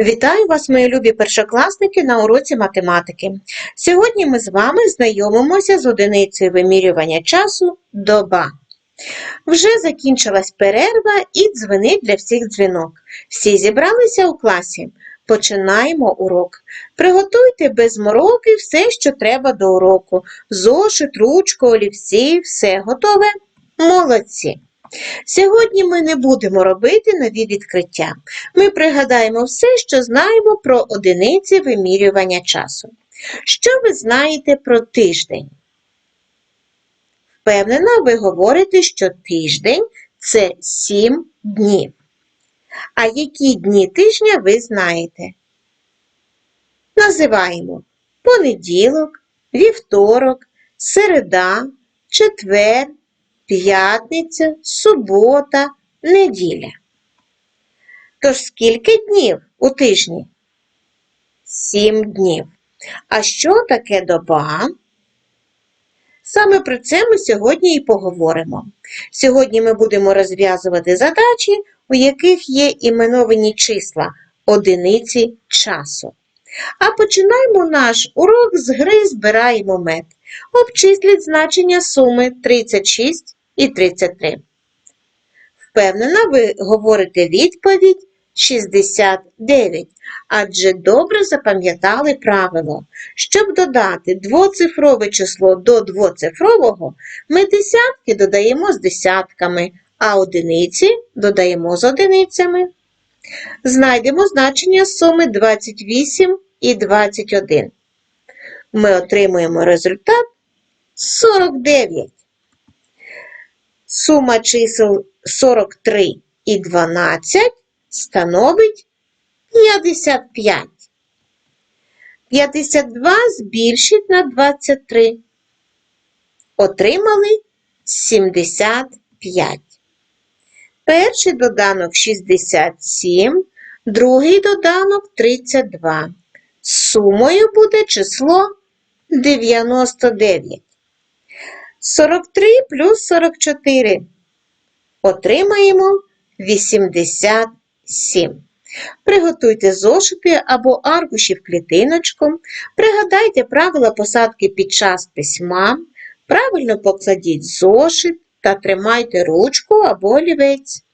Вітаю вас, мої любі першокласники, на уроці математики. Сьогодні ми з вами знайомимося з одиницею вимірювання часу доба. Вже закінчилась перерва і дзвенить для всіх дзвінок. Всі зібралися у класі. Починаємо урок. Приготуйте без мороки все, що треба до уроку. Зошит, ручку, олівці, все готове? Молодці! Сьогодні ми не будемо робити нові відкриття. Ми пригадаємо все, що знаємо про одиниці вимірювання часу. Що ви знаєте про тиждень? Впевнена, ви говорите, що тиждень це 7 днів. А які дні тижня ви знаєте? Називаємо понеділок, вівторок, середа, четвер, п'ятниця, субота, неділя. Тож скільки днів у тижні? Сім днів. А що таке доба? Саме про це ми сьогодні і поговоримо. Сьогодні ми будемо розв'язувати задачі, у яких є іменовані числа одиниці часу. А починаємо наш урок з гри збираємо мед. Обчисліть значення суми 36 і 33. Впевнена, ви говорите відповідь 69, адже добре запам'ятали правило. Щоб додати двоцифрове число до двоцифрового, ми десятки додаємо з десятками, а одиниці додаємо з одиницями. Знайдемо значення суми 28 і 21. Ми отримуємо результат 49. Сума чисел 43 і 12 становить 55. 52 збільшить на 23. Отримали 75. Перший доданок 67, другий доданок 32. Сумою буде число 99. 43 плюс 44. Отримаємо 87. Приготуйте зошити або аркуші в клітиночку. Пригадайте правила посадки під час письма. Правильно покладіть зошит та тримайте ручку або олівець.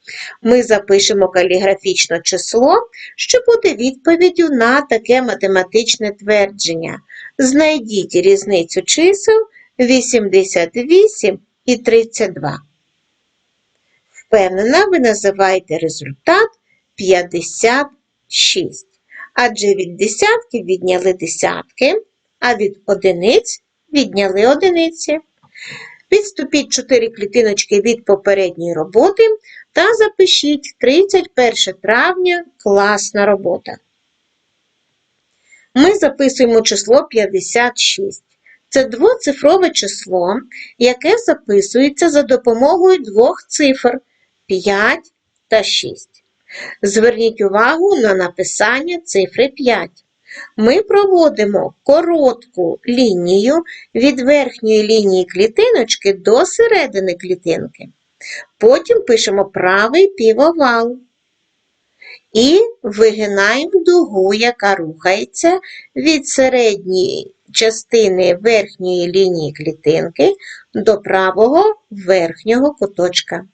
Ми запишемо каліграфічне число, що буде відповіддю на таке математичне твердження. Знайдіть різницю чисел 88 і 32. Впевнена, ви називаєте результат 56. Адже від десятків відняли десятки, а від одиниць відняли одиниці. Відступіть 4 клітиночки від попередньої роботи та запишіть 31 травня класна робота. Ми записуємо число 56. Це двоцифрове число, яке записується за допомогою двох цифр 5 та 6. Зверніть увагу на написання цифри 5. Ми проводимо коротку лінію від верхньої лінії клітиночки до середини клітинки. Потім пишемо правий півовал. І вигинаємо дугу, яка рухається від середньої частини верхньої лінії клітинки до правого верхнього куточка.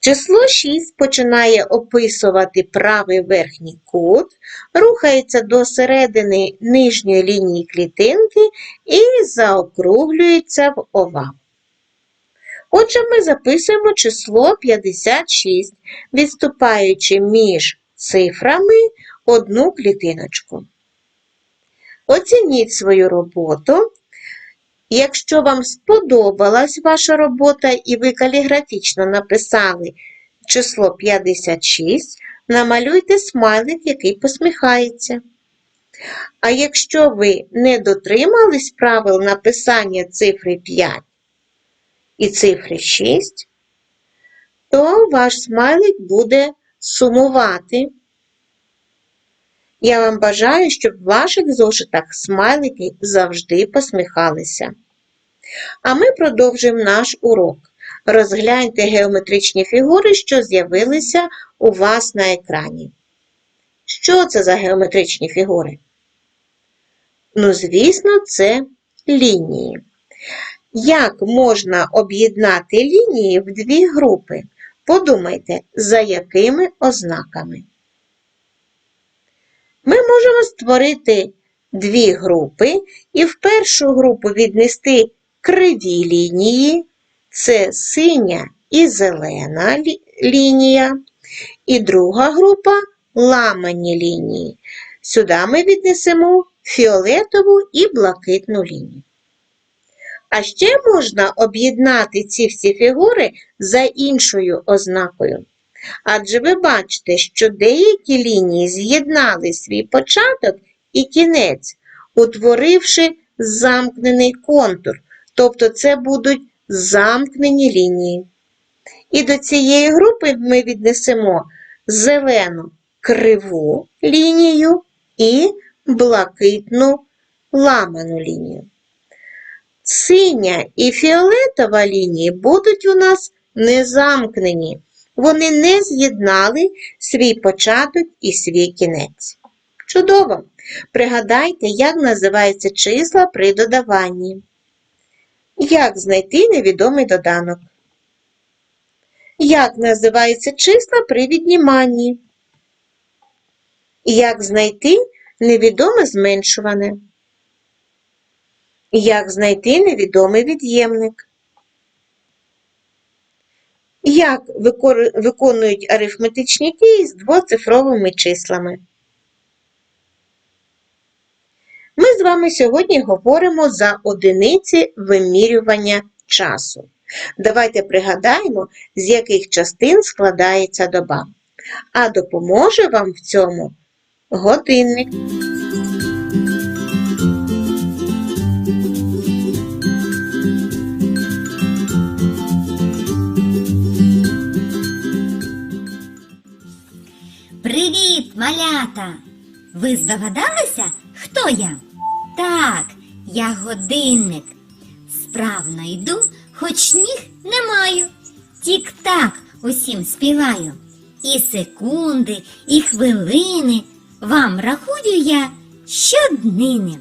Число 6 починає описувати правий верхній кут, рухається до середини нижньої лінії клітинки і заокруглюється в овал. Отже, ми записуємо число 56, відступаючи між цифрами одну клітиночку. Оцініть свою роботу. Якщо вам сподобалась ваша робота і ви каліграфічно написали число 56, намалюйте смайлик, який посміхається. А якщо ви не дотримались правил написання цифри 5 і цифри 6, то ваш смайлик буде сумувати. Я вам бажаю, щоб в ваших зошитах смайлики завжди посміхалися. А ми продовжуємо наш урок. Розгляньте геометричні фігури, що з'явилися у вас на екрані. Що це за геометричні фігури? Ну, звісно, це лінії. Як можна об'єднати лінії в дві групи? Подумайте, за якими ознаками? Ми можемо створити дві групи і в першу групу віднести криві лінії, це синя і зелена лі- лінія, і друга група ламані лінії. Сюди ми віднесемо фіолетову і блакитну лінію. А ще можна об'єднати ці всі фігури за іншою ознакою. Адже ви бачите, що деякі лінії з'єднали свій початок і кінець, утворивши замкнений контур, тобто це будуть замкнені лінії. І до цієї групи ми віднесемо зелену криву лінію і блакитну ламану лінію. Синя і фіолетова лінії будуть у нас незамкнені. Вони не з'єднали свій початок і свій кінець. Чудово! Пригадайте, як називаються числа при додаванні. Як знайти невідомий доданок? Як називаються числа при відніманні? Як знайти невідоме зменшуване? Як знайти невідомий від'ємник? Як виконують арифметичні дії з двоцифровими числами? Ми з вами сьогодні говоримо за одиниці вимірювання часу. Давайте пригадаємо, з яких частин складається доба. А допоможе вам в цьому годинник. Привіт, малята! Ви здогадалися, хто я? Так, я годинник. Справно йду, хоч ніг не маю. Тік-так усім співаю. І секунди, і хвилини вам рахую я щоднини.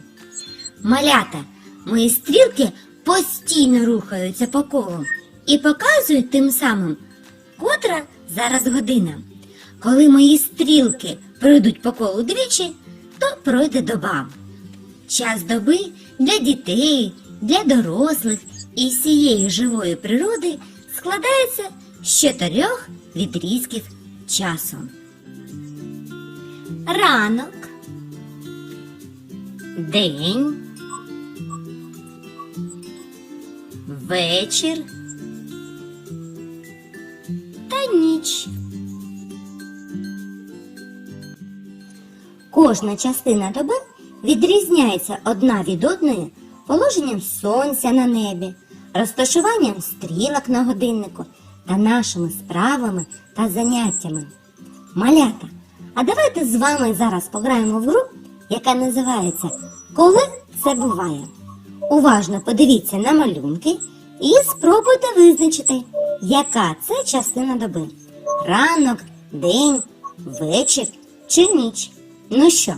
Малята, мої стрілки постійно рухаються по колу і показують тим самим, котра зараз година. Коли мої стрілки пройдуть по колу двічі, то пройде доба. Час доби для дітей, для дорослих і всієї живої природи складається з чотирьох відрізків часу. Ранок, день, вечір та ніч. Кожна частина доби відрізняється одна від одної положенням сонця на небі, розташуванням стрілок на годиннику та нашими справами та заняттями. Малята, а давайте з вами зараз пограємо в гру, яка називається Коли це буває. Уважно подивіться на малюнки і спробуйте визначити, яка це частина доби: ранок, день, вечір чи ніч. Ну що,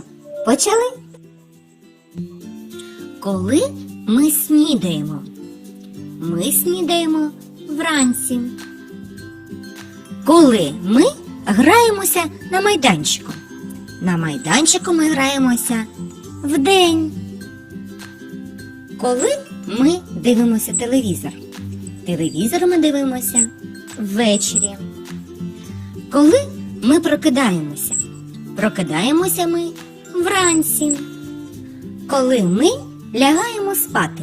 почали? Коли ми снідаємо? Ми снідаємо вранці. Коли ми граємося на майданчику. На майданчику ми граємося вдень. Коли ми дивимося телевізор. Телевізор ми дивимося ввечері. Коли ми прокидаємося. Прокидаємося ми вранці. Коли ми лягаємо спати.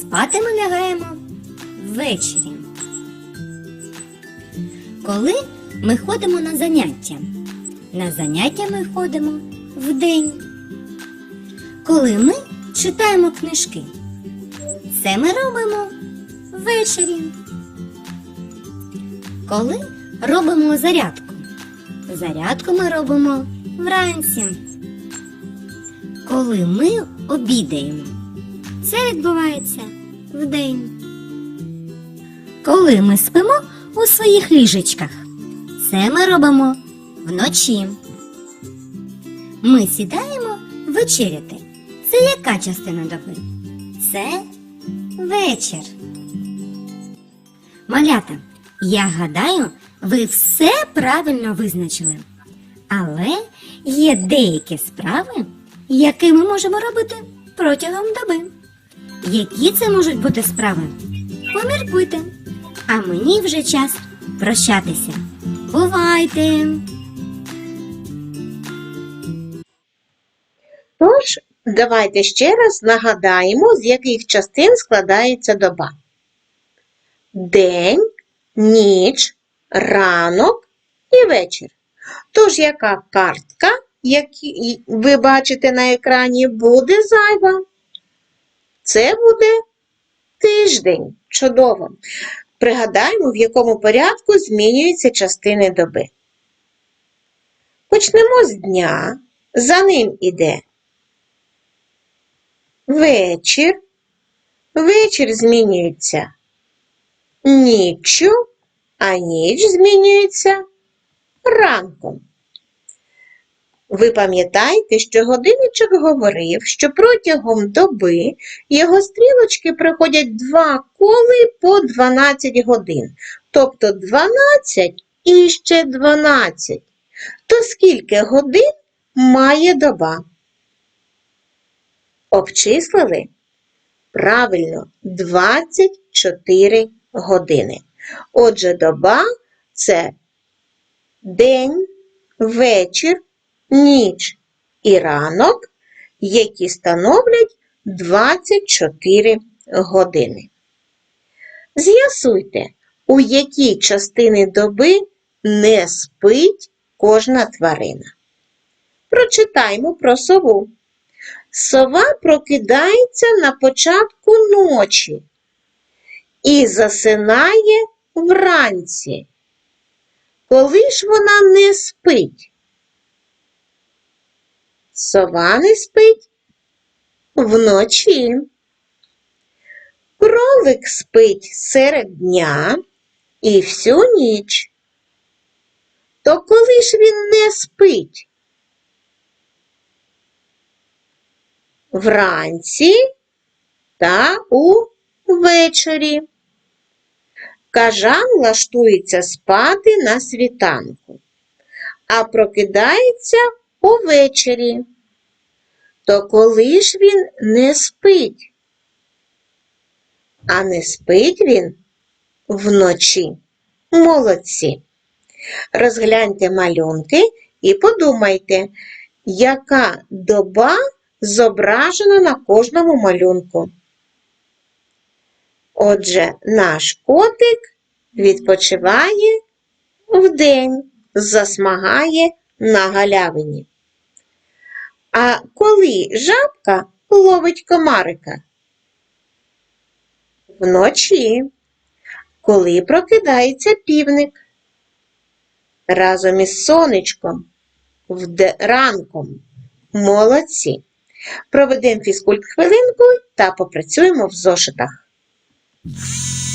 Спати ми лягаємо ввечері. Коли ми ходимо на заняття. На заняття ми ходимо вдень. Коли ми читаємо книжки. Це ми робимо ввечері. Коли робимо зарядку. Зарядку ми робимо вранці. Коли ми обідаємо. Це відбувається вдень. Коли ми спимо у своїх ліжечках. Це ми робимо вночі. ми сідаємо вечеряти. Це яка частина доби? Це вечір. Малята, я гадаю, ви все правильно визначили. Але є деякі справи, які ми можемо робити протягом доби. Які це можуть бути справи? Поміркуйте. А мені вже час прощатися. Бувайте! Тож, давайте ще раз нагадаємо, з яких частин складається доба. День, ніч, ранок і вечір. Тож, яка картка, яку ви бачите на екрані, буде зайва? Це буде тиждень. Чудово. Пригадаємо, в якому порядку змінюються частини доби. Почнемо з дня. За ним іде вечір. Вечір змінюється ніччю, а ніч змінюється ранком. Ви пам'ятаєте, що годинничок говорив, що протягом доби його стрілочки проходять два коли по 12 годин, тобто 12 і ще 12. То скільки годин має доба? Обчислили? Правильно, 24 години. Отже, доба це день, вечір, ніч і ранок, які становлять 24 години. З'ясуйте, у якій частини доби не спить кожна тварина. Прочитаймо про сову. Сова прокидається на початку ночі і засинає вранці. Коли ж вона не спить? Сова не спить вночі. Кролик спить серед дня і всю ніч. То коли ж він не спить? Вранці та увечері. Кажан лаштується спати на світанку, а прокидається увечері. То коли ж він не спить? А не спить він вночі. Молодці. Розгляньте малюнки і подумайте, яка доба зображена на кожному малюнку. Отже, наш котик відпочиває вдень, засмагає на галявині. А коли жабка ловить комарика? Вночі, коли прокидається півник. Разом із сонечком, вде- ранком. Молодці. Проведемо фізкульт хвилинку та попрацюємо в зошитах. Thank you.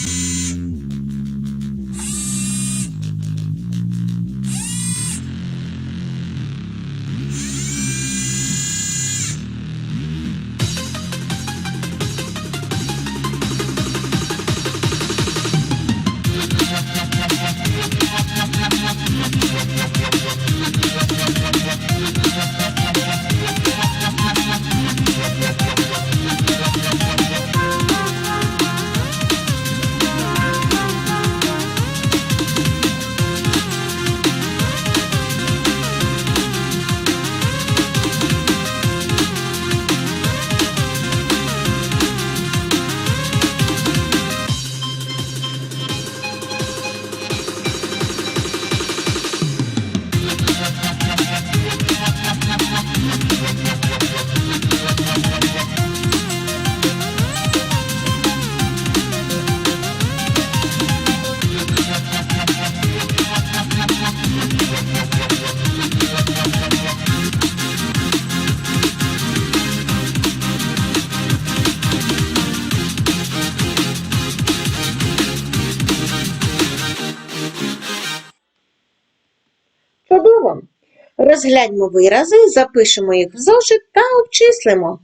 Розгляньмо вирази, запишемо їх в зошит та обчислимо.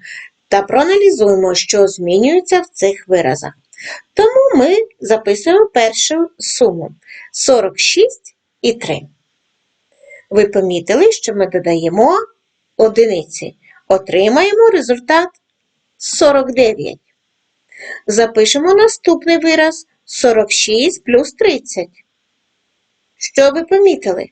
Та проаналізуємо, що змінюється в цих виразах. Тому ми записуємо першу суму 46 і 3. Ви помітили, що ми додаємо одиниці. Отримаємо результат 49. Запишемо наступний вираз 46 плюс 30. Що ви помітили?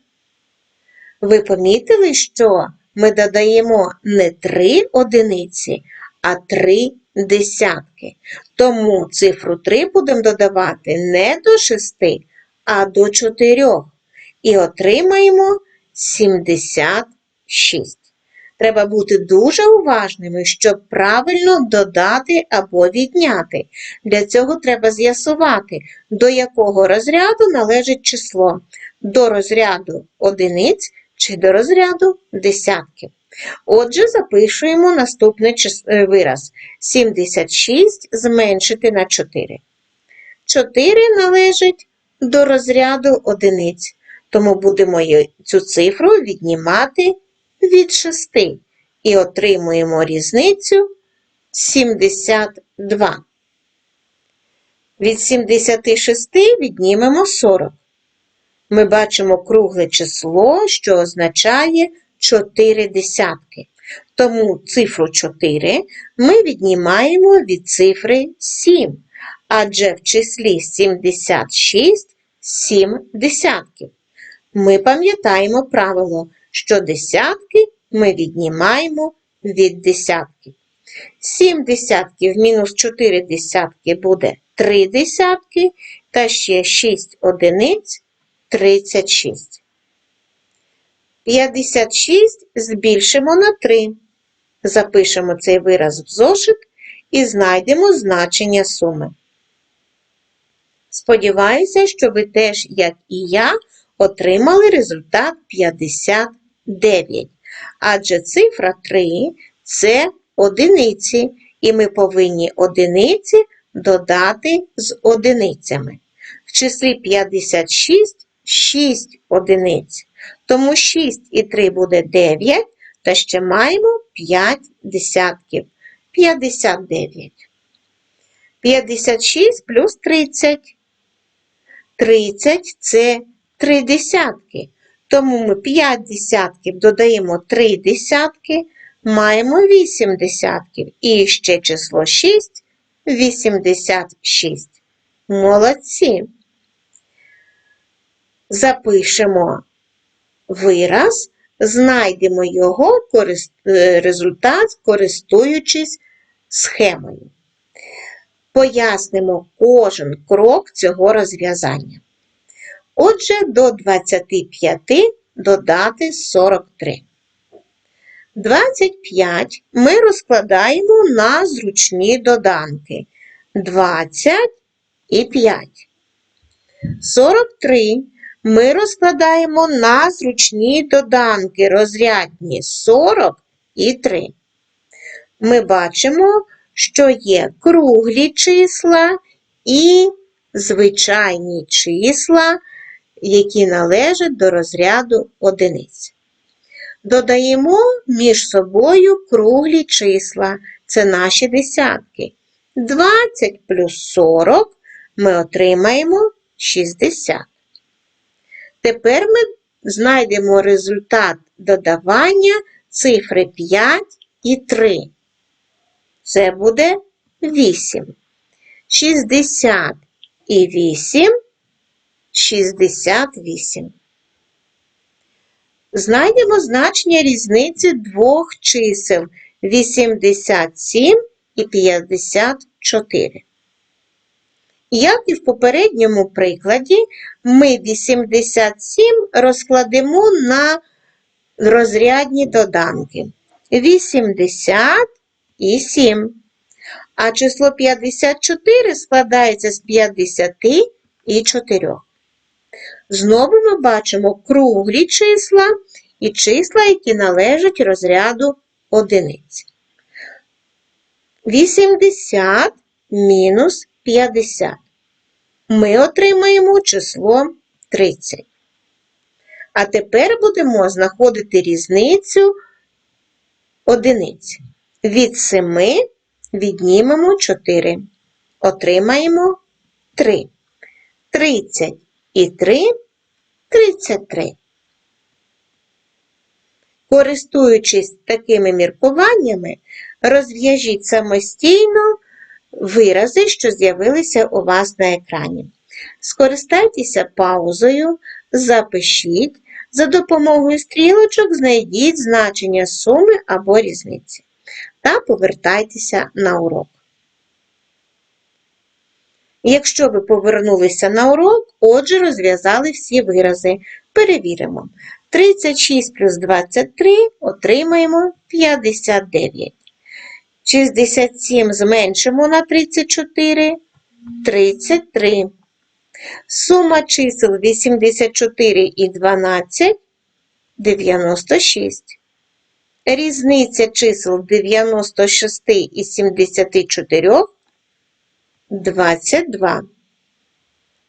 Ви помітили, що ми додаємо не 3 одиниці, а 3 десятки. Тому цифру 3 будемо додавати не до 6, а до 4. І отримаємо 76. Треба бути дуже уважними, щоб правильно додати або відняти. Для цього треба з'ясувати, до якого розряду належить число. До розряду одиниць чи до розряду десятків. Отже, запишуємо наступний е, вираз. 76 зменшити на 4. 4 належить до розряду одиниць, тому будемо цю цифру віднімати від 6 і отримуємо різницю 72. Від 76 віднімемо 40. Ми бачимо кругле число, що означає 4 десятки. Тому цифру 4 ми віднімаємо від цифри 7, адже в числі 76 7 десятків. Ми пам'ятаємо правило, що десятки ми віднімаємо від десятків. 7 десятків мінус 4 десятки буде 3 десятки, та ще 6 одиниць 36. 56 збільшимо на 3. Запишемо цей вираз в зошит і знайдемо значення суми. Сподіваюся, що ви теж, як і я, отримали результат 59. Адже цифра 3 це одиниці, і ми повинні одиниці додати з одиницями. В числі 56 6 одиниць. Тому 6 і 3 буде 9, та ще маємо 5 десятків. 59. 56 плюс 30. 30 це 3 десятки. Тому ми 5 десятків додаємо 3 десятки, маємо 8 десятків. І ще число 6 86. Молодці. Запишемо вираз, знайдемо його е, результат, користуючись схемою. Пояснимо кожен крок цього розв'язання. Отже, до 25 додати 43. 25 ми розкладаємо на зручні доданки 20 і 5. 43 ми розкладаємо на зручні доданки розрядні 40 і 3. Ми бачимо, що є круглі числа і звичайні числа, які належать до розряду одиниць. Додаємо між собою круглі числа, це наші десятки. 20 плюс 40 ми отримаємо 60. Тепер ми знайдемо результат додавання цифри 5 і 3. Це буде 8. 60 і 8 68. Знайдемо значення різниці двох чисел 87 і 54. Як і в попередньому прикладі, ми 87 розкладемо на розрядні доданки. 80 і 7. А число 54 складається з 50 і 4. Знову ми бачимо круглі числа і числа, які належать розряду одиниць. 80 мінус 50. Ми отримаємо число 30. А тепер будемо знаходити різницю одиниць. Від 7 віднімемо 4. Отримаємо 3. 30 і 3 – 33. Користуючись такими міркуваннями, розв'яжіть самостійно вирази, що з'явилися у вас на екрані. Скористайтеся паузою, запишіть, за допомогою стрілочок знайдіть значення суми або різниці та повертайтеся на урок. Якщо ви повернулися на урок, отже, розв'язали всі вирази. Перевіримо. 36 плюс 23 отримаємо 59. 67 зменшимо на 34 33. Сума чисел 84 і 12 96. Різниця чисел 96 і 74 22.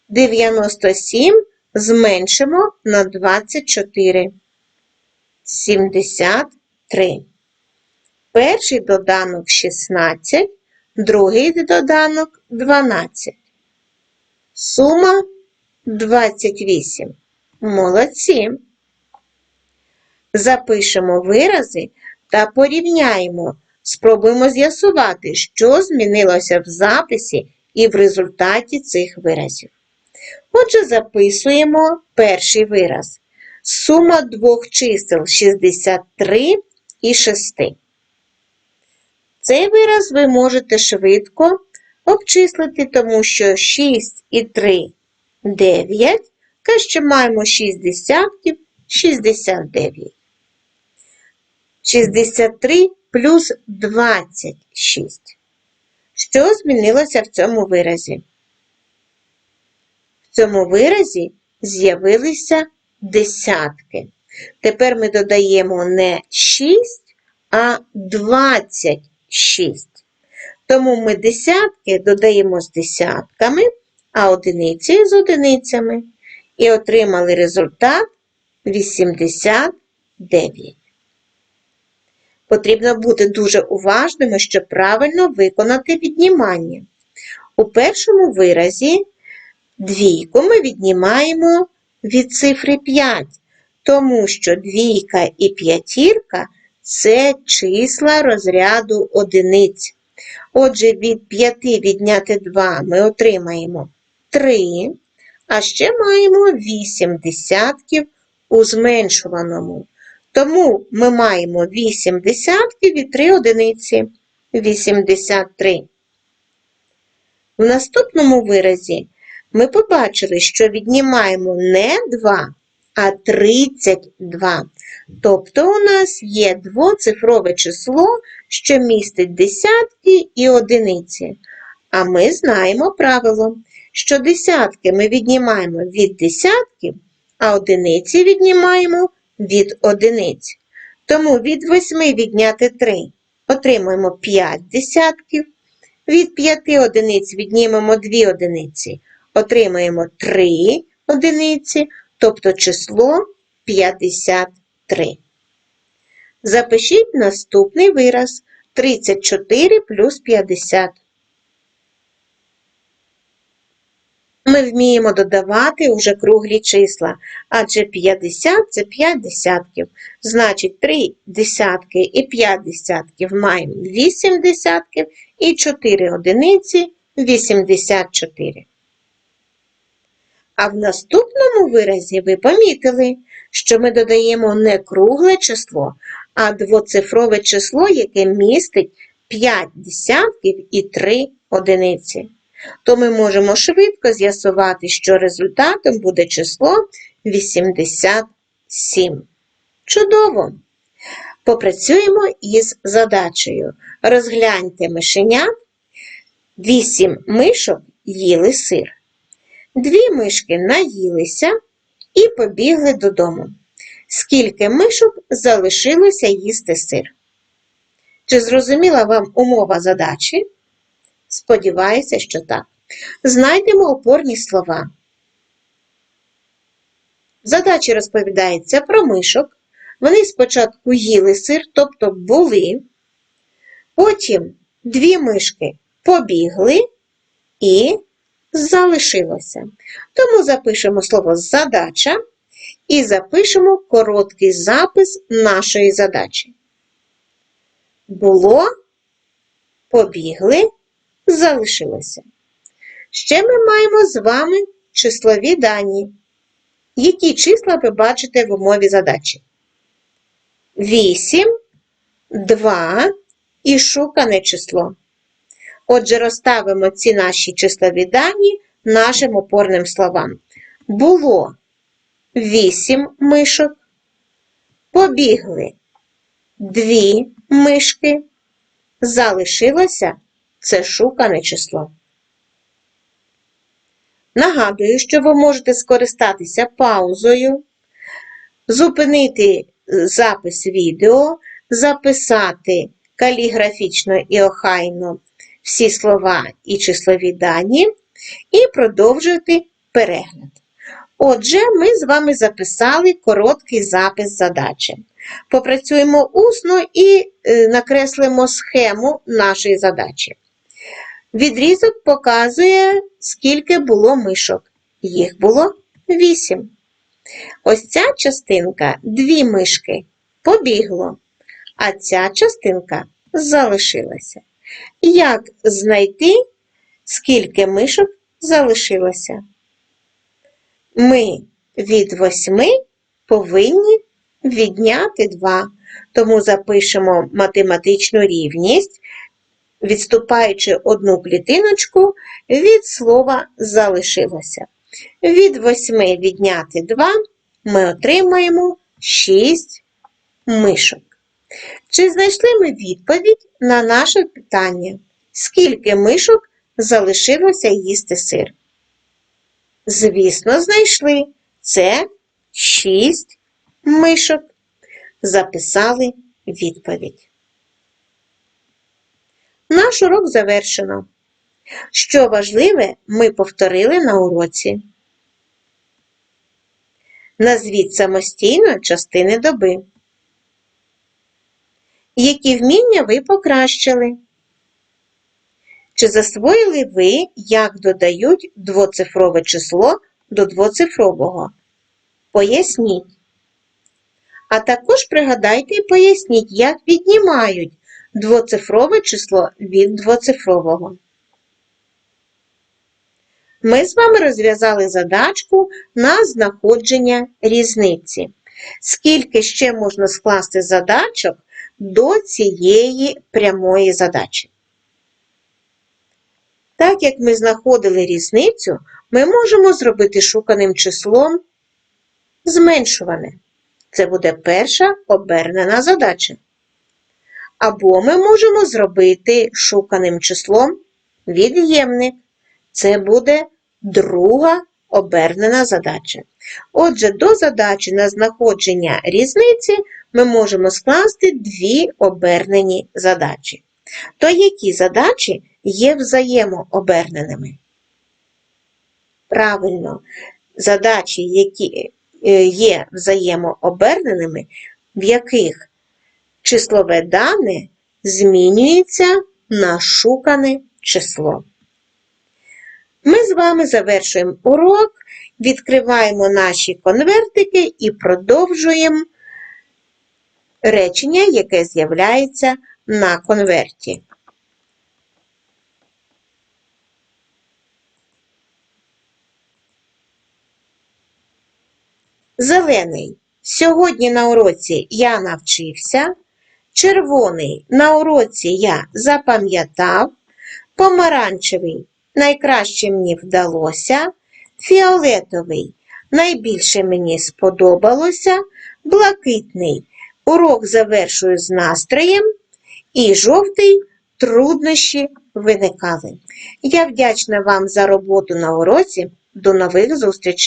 97 зменшимо на 24. 73. Перший доданок 16, другий доданок 12. Сума 28. Молодці. Запишемо вирази та порівняємо. Спробуємо з'ясувати, що змінилося в записі і в результаті цих виразів. Отже, записуємо перший вираз. Сума двох чисел 63 і 6. Цей вираз ви можете швидко обчислити, тому що 6 і 3 – 9, та ще маємо 6 десятків – 69. 63 плюс 26. Що змінилося в цьому виразі? В цьому виразі з'явилися десятки. Тепер ми додаємо не 6, а 26. Тому ми десятки додаємо з десятками, а одиниці з одиницями. І отримали результат 89. Потрібно бути дуже уважними, щоб правильно виконати віднімання. У першому виразі двійку ми віднімаємо від цифри 5, тому що двійка і п'ятірка – це числа розряду одиниць. Отже, від 5 відняти 2 ми отримаємо 3, а ще маємо 8 десятків у зменшуваному. Тому ми маємо 8 десятків і 3 одиниці – 83. В наступному виразі ми побачили, що віднімаємо не 2, а 32. Тобто у нас є двоцифрове число, що містить десятки і одиниці. А ми знаємо правило, що десятки ми віднімаємо від десятків, а одиниці віднімаємо від одиниць. Тому від 8 відняти 3 отримуємо 5 десятків, від 5 одиниць віднімемо 2 одиниці, отримаємо 3 одиниці, тобто число 53. Запишіть наступний вираз 34 плюс 50. Ми вміємо додавати уже круглі числа, адже 50 – це 5 десятків. Значить, 3 десятки і 5 десятків маємо 8 десятків і 4 одиниці – 84. А в наступному виразі ви помітили, що ми додаємо не кругле число, а двоцифрове число, яке містить 5 десятків і 3 одиниці. То ми можемо швидко з'ясувати, що результатом буде число 87. Чудово! Попрацюємо із задачею. Розгляньте мишенят. 8 мишок їли сир. Дві мишки наїлися і побігли додому. Скільки мишок залишилося їсти сир? Чи зрозуміла вам умова задачі? Сподіваюся, що так. Знайдемо опорні слова. задачі розповідається про мишок. Вони спочатку їли сир, тобто були. Потім дві мишки побігли і залишилося. Тому запишемо слово задача і запишемо короткий запис нашої задачі. Було, побігли, залишилося. Ще ми маємо з вами числові дані. Які числа ви бачите в умові задачі? 8, 2 і шукане число. Отже, розставимо ці наші числові дані нашим опорним словам. Було 8 мишок, побігли 2 мишки, залишилося це шукане число. Нагадую, що ви можете скористатися паузою, зупинити е, запис відео, записати каліграфічно і охайно всі слова і числові дані і продовжити перегляд. Отже, ми з вами записали короткий запис задачі. Попрацюємо усно і е, накреслимо схему нашої задачі. Відрізок показує, скільки було мишок. Їх було 8. Ось ця частинка дві мишки побігло, а ця частинка залишилася. Як знайти, скільки мишок залишилося? Ми від 8 повинні відняти 2, тому запишемо математичну рівність відступаючи одну клітиночку від слова залишилося. Від 8 відняти 2 ми отримаємо 6 мишок. Чи знайшли ми відповідь на наше питання? Скільки мишок залишилося їсти сир? Звісно, знайшли. Це 6 мишок. Записали відповідь. Наш урок завершено. Що важливе, ми повторили на уроці. Назвіть самостійно частини доби. Які вміння ви покращили? Чи засвоїли ви, як додають двоцифрове число до двоцифрового? Поясніть. А також пригадайте і поясніть, як віднімають двоцифрове число від двоцифрового. Ми з вами розв'язали задачку на знаходження різниці. Скільки ще можна скласти задачок до цієї прямої задачі? Так як ми знаходили різницю, ми можемо зробити шуканим числом зменшуване. Це буде перша обернена задача. Або ми можемо зробити шуканим числом від'ємник. Це буде друга обернена задача. Отже, до задачі на знаходження різниці ми можемо скласти дві обернені задачі. То які задачі є взаємооберненими? Правильно, задачі, які е, є взаємооберненими, в яких числове дане змінюється на шукане число. Ми з вами завершуємо урок, відкриваємо наші конвертики і продовжуємо речення, яке з'являється на конверті. Зелений. Сьогодні на уроці я навчився. Червоний на уроці я запам'ятав. Помаранчевий найкраще мені вдалося. Фіолетовий найбільше мені сподобалося. Блакитний урок завершую з настроєм. І жовтий труднощі виникали. Я вдячна вам за роботу на уроці. До нових зустрічей!